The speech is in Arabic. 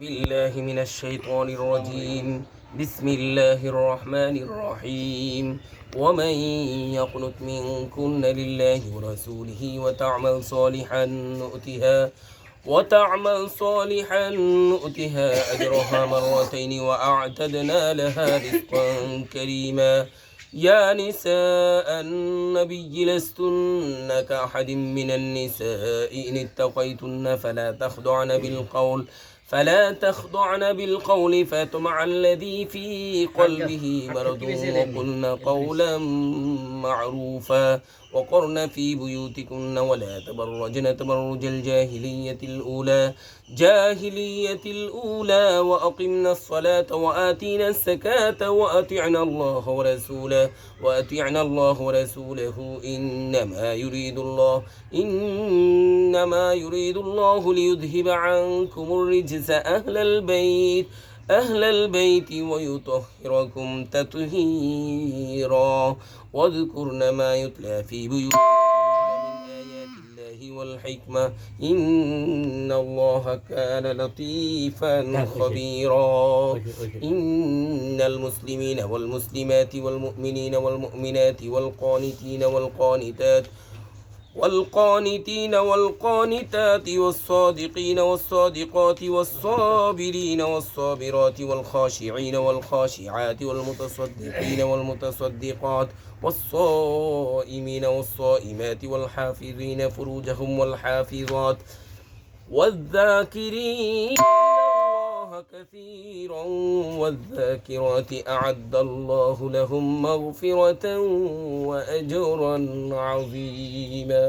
بالله من الشيطان الرجيم. بسم الله الرحمن الرحيم. ومن يقنت منكن لله ورسوله وتعمل صالحا نؤتها وتعمل صالحا نؤتها أجرها مرتين وأعتدنا لها رزقا كريما. يا نساء النبي لستن كأحد من النساء إن اتقيتن فلا تخضعن بالقول فلا تخضعن بالقول فطمع الذي في قلبه مرض وقلن قولا معروفا وقرن في بيوتكن ولا تبرجن تبرج الجاهلية الأولى جاهلية الأولى وأقمنا الصلاة وآتينا الزكاة وأطعنا الله ورسوله وأطعنا الله ورسوله إنما يريد الله إنما يريد الله ليذهب عنكم الرجس أهل البيت أهل البيت ويطهركم تطهيرا. واذكرن ما يتلى في الله والحكمة. إن الله كان لطيفا خبيرا. إن المسلمين والمسلمات والمؤمنين والمؤمنات والقانتين والقانتات والقانتين والقانتات والصادقين والصادقات والصابرين والصابرات والخاشعين والخاشعات والمتصدقين والمتصدقات والصائمين والصائمات والحافظين فروجهم والحافظات والذاكرين الله كثيرا والذاكرات أعد الله لهم مغفرة وأجرا عظيما.